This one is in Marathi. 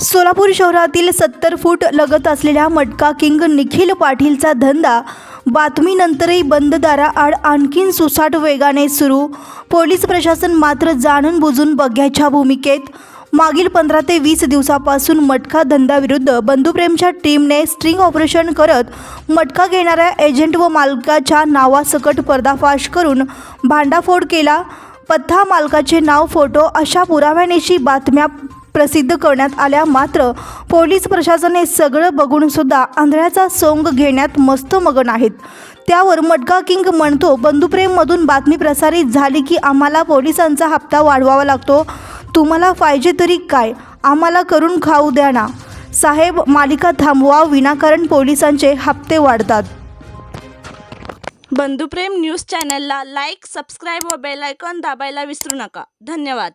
सोलापूर शहरातील सत्तर फूट लगत असलेल्या मटका किंग निखिल पाटीलचा धंदा बातमीनंतरही बंद दाराआड आणखीन सुसाट वेगाने सुरू. पोलीस प्रशासन मात्र जाणून बुजून बघ्याच्या भूमिकेत. मागील पंधरा ते वीस दिवसापासून मटका धंदाविरुद्ध बंधुप्रेमच्या टीमने स्ट्रिंग ऑपरेशन करत मटका घेणाऱ्या एजंट व मालकाच्या नावासकट पर्दाफाश करून भांडाफोड केला. पत्ता मालकाचे नाव फोटो अशा पुराव्यानेशी बातम्या प्रसिद्ध करण्यात आल्या. मात्र पोलीस प्रशासने सगळं बघूनसुद्धा आंधळ्याचा सोंग घेण्यात मस्त मगन आहेत. त्यावर मटका किंग म्हणतो बंधुप्रेममधून बातमी प्रसारित झाली की आम्हाला पोलिसांचा हप्ता वाढवावा लागतो. तुम्हाला पाहिजे तरी काय? आम्हाला करून खाऊ द्या ना. साहेब मालिका थांबवा विनाकारण पोलिसांचे हप्ते वाढतात. बंधुप्रेम न्यूज चॅनलला लाईक सबस्क्राईब व बेल आयकॉन दाबायला विसरू नका. धन्यवाद.